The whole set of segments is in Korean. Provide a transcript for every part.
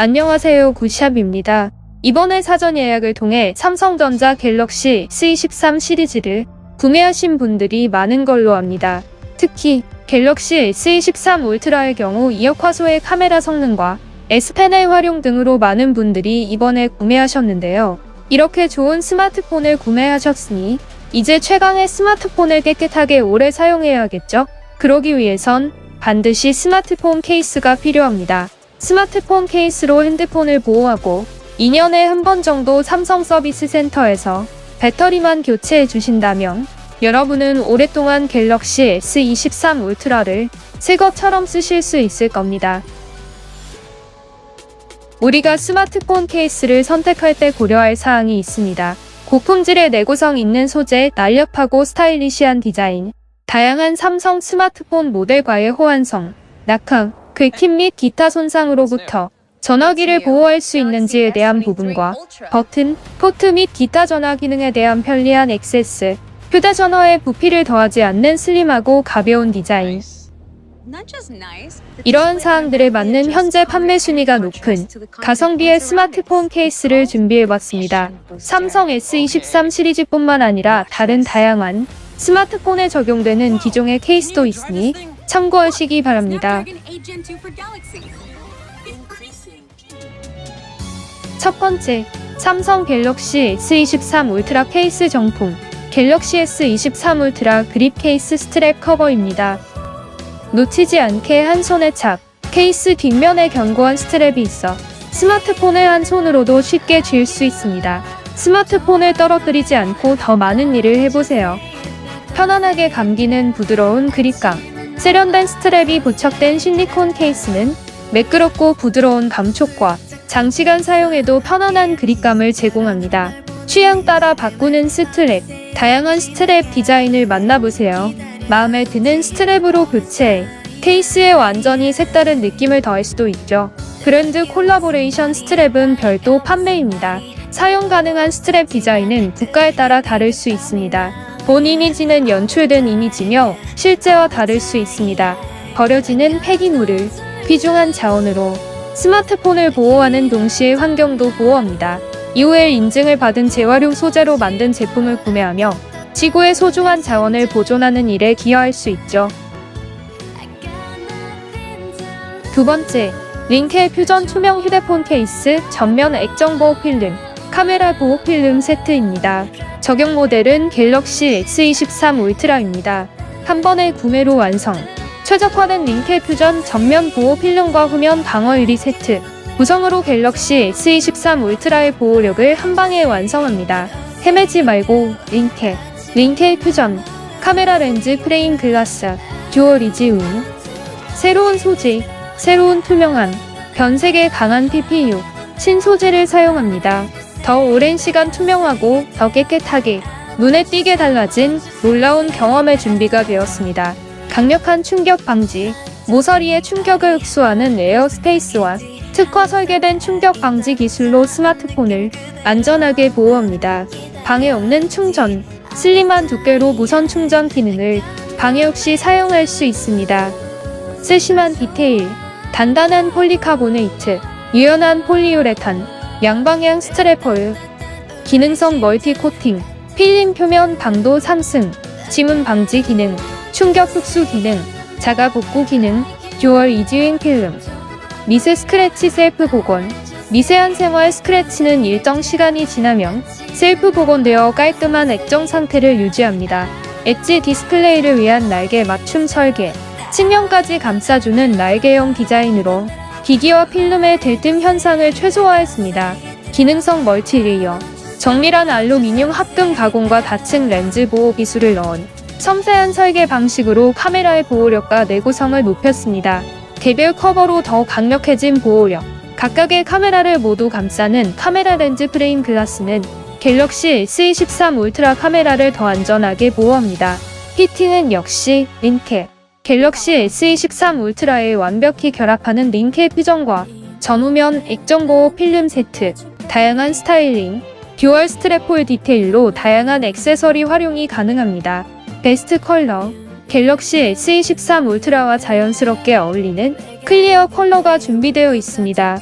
안녕하세요 굿샵입니다. 이번에 사전 예약을 통해 삼성전자 갤럭시 S23 시리즈를 구매하신 분들이 많은 걸로 압니다. 특히 갤럭시 S23 울트라의 경우 2억 화소의 카메라 성능과 S펜의 활용 등으로 많은 분들이 이번에 구매하셨는데요. 이렇게 좋은 스마트폰을 구매하셨으니 이제 최강의 스마트폰을 깨끗하게 오래 사용해야겠죠? 그러기 위해선 반드시 스마트폰 케이스가 필요합니다. 스마트폰 케이스로 핸드폰을 보호하고 2년에 한 번 정도 삼성 서비스 센터에서 배터리만 교체해 주신다면 여러분은 오랫동안 갤럭시 S23 울트라를 새 것처럼 쓰실 수 있을 겁니다. 우리가 스마트폰 케이스를 선택할 때 고려할 사항이 있습니다. 고품질의 내구성 있는 소재, 날렵하고 스타일리시한 디자인, 다양한 삼성 스마트폰 모델과의 호환성, 낙항, 긁힘 및 기타 손상으로부터 전화기를 보호할 수 있는지에 대한 부분과 버튼, 포트 및 기타 전화 기능에 대한 편리한 액세스, 휴대전화에 부피를 더하지 않는 슬림하고 가벼운 디자인, 이러한 사항들에 맞는 현재 판매 순위가 높은 가성비의 스마트폰 케이스를 준비해봤습니다. 삼성 S23 시리즈뿐만 아니라 다른 다양한 스마트폰에 적용되는 기종의 케이스도 있으니 참고하시기 바랍니다. 첫 번째, 삼성 갤럭시 S23 울트라 케이스 정품 갤럭시 S23 울트라 그립 케이스 스트랩 커버입니다. 놓치지 않게 한 손에 착, 케이스 뒷면에 견고한 스트랩이 있어 스마트폰을 한 손으로도 쉽게 쥘 수 있습니다. 스마트폰을 떨어뜨리지 않고 더 많은 일을 해보세요. 편안하게 감기는 부드러운 그립감, 세련된 스트랩이 부착된 실리콘 케이스는 매끄럽고 부드러운 감촉과 장시간 사용해도 편안한 그립감을 제공합니다. 취향 따라 바꾸는 스트랩, 다양한 스트랩 디자인을 만나보세요. 마음에 드는 스트랩으로 교체, 케이스에 완전히 색다른 느낌을 더할 수도 있죠. 브랜드 콜라보레이션 스트랩은 별도 판매입니다. 사용 가능한 스트랩 디자인은 국가에 따라 다를 수 있습니다. 본 이미지는 연출된 이미지며 실제와 다를 수 있습니다. 버려지는 폐기물을 귀중한 자원으로 스마트폰을 보호하는 동시에 환경도 보호합니다. 이후에 인증을 받은 재활용 소재로 만든 제품을 구매하며 지구의 소중한 자원을 보존하는 일에 기여할 수 있죠. 두 번째, 링케 퓨전 투명 휴대폰 케이스 전면 액정 보호 필름, 카메라 보호 필름 세트입니다. 적용 모델은 갤럭시 S23 울트라입니다. 한 번의 구매로 완성. 최적화된 링케 퓨전 전면 보호 필름과 후면 방어 유리 세트. 구성으로 갤럭시 S23 울트라의 보호력을 한 방에 완성합니다. 헤매지 말고 링케. 링케 퓨전. 카메라 렌즈 프레임 글라스. 듀얼 이지움. 새로운 소재. 새로운 투명한. 변색에 강한 PPU. 신소재를 사용합니다. 더 오랜 시간 투명하고 더 깨끗하게 눈에 띄게 달라진 놀라운 경험의 준비가 되었습니다. 강력한 충격 방지, 모서리의 충격을 흡수하는 에어스페이스와 특화 설계된 충격 방지 기술로 스마트폰을 안전하게 보호합니다. 방해 없는 충전, 슬림한 두께로 무선 충전 기능을 방해 없이 사용할 수 있습니다. 세심한 디테일, 단단한 폴리카보네이트, 유연한 폴리우레탄, 양방향 스트래퍼유, 기능성 멀티 코팅, 필름 표면 방도 상승, 지문 방지 기능, 충격 흡수 기능, 자가 복구 기능, 듀얼 이지윙 필름, 미세 스크래치 셀프 복원, 미세한 생활 스크래치는 일정 시간이 지나면 셀프 복원되어 깔끔한 액정 상태를 유지합니다. 엣지 디스플레이를 위한 날개 맞춤 설계, 측면까지 감싸주는 날개형 디자인으로 기기와 필름의 들뜸 현상을 최소화했습니다. 기능성 멀티레이어, 정밀한 알루미늄 합금 가공과 다층 렌즈 보호 기술을 넣은 섬세한 설계 방식으로 카메라의 보호력과 내구성을 높였습니다. 개별 커버로 더 강력해진 보호력, 각각의 카메라를 모두 감싸는 카메라 렌즈 프레임 글라스는 갤럭시 S23 울트라 카메라를 더 안전하게 보호합니다. 히팅은 역시 린캡. 갤럭시 S23 울트라에 완벽히 결합하는 링케 퓨전과 전후면 액정보호 필름 세트, 다양한 스타일링, 듀얼 스트랩폴 디테일로 다양한 액세서리 활용이 가능합니다. 베스트 컬러, 갤럭시 S23 울트라와 자연스럽게 어울리는 클리어 컬러가 준비되어 있습니다.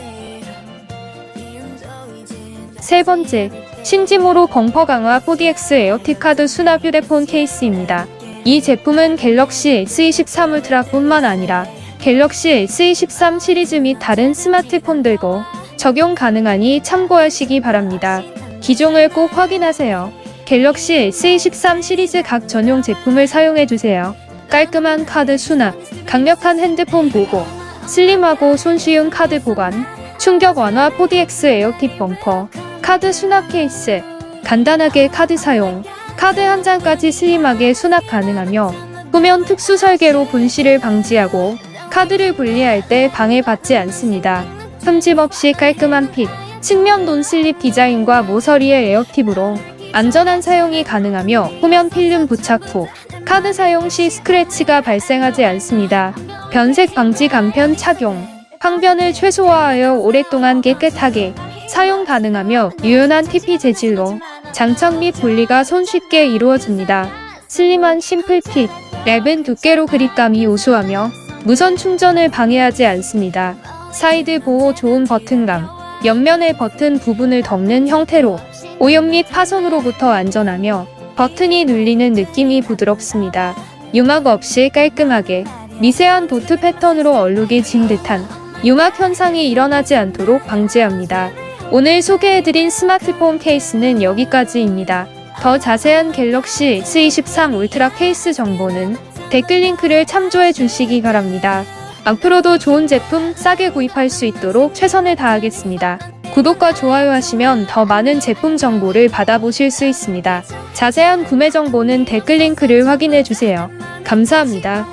세 번째, 신지모로 범퍼 강화 4DX 에어틱 카드 수납 휴대폰 케이스입니다. 이 제품은 갤럭시 S23 울트라뿐만 아니라 갤럭시 S23 시리즈 및 다른 스마트폰들고 적용 가능하니 참고하시기 바랍니다. 기종을 꼭 확인하세요. 갤럭시 S23 시리즈 각 전용 제품을 사용해주세요. 깔끔한 카드 수납, 강력한 핸드폰 보호, 슬림하고 손쉬운 카드 보관, 충격 완화 4DX 에어팁 범퍼, 카드 수납 케이스, 간단하게 카드 사용, 카드 한 장까지 슬림하게 수납 가능하며 후면 특수 설계로 분실을 방지하고 카드를 분리할 때 방해받지 않습니다. 흠집 없이 깔끔한 핏, 측면 논슬립 디자인과 모서리의 에어팁으로 안전한 사용이 가능하며 후면 필름 부착 후 카드 사용 시 스크래치가 발생하지 않습니다. 변색 방지 간편 착용, 항변을 최소화하여 오랫동안 깨끗하게 사용 가능하며 유연한 TP 재질로 장착 및 분리가 손쉽게 이루어집니다. 슬림한 심플 핏, 얇은 두께로 그립감이 우수하며 무선 충전을 방해하지 않습니다. 사이드 보호 좋은 버튼감, 옆면의 버튼 부분을 덮는 형태로 오염 및 파손으로부터 안전하며 버튼이 눌리는 느낌이 부드럽습니다. 유막 없이 깔끔하게 미세한 도트 패턴으로 얼룩이 진 듯한 유막 현상이 일어나지 않도록 방지합니다. 오늘 소개해드린 스마트폰 케이스는 여기까지입니다. 더 자세한 갤럭시 S23 울트라 케이스 정보는 댓글 링크를 참조해 주시기 바랍니다. 앞으로도 좋은 제품 싸게 구입할 수 있도록 최선을 다하겠습니다. 구독과 좋아요 하시면 더 많은 제품 정보를 받아보실 수 있습니다. 자세한 구매 정보는 댓글 링크를 확인해 주세요. 감사합니다.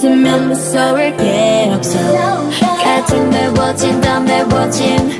있으면 무서울 게 없어. 같은 날 watching, 더 날 watching. My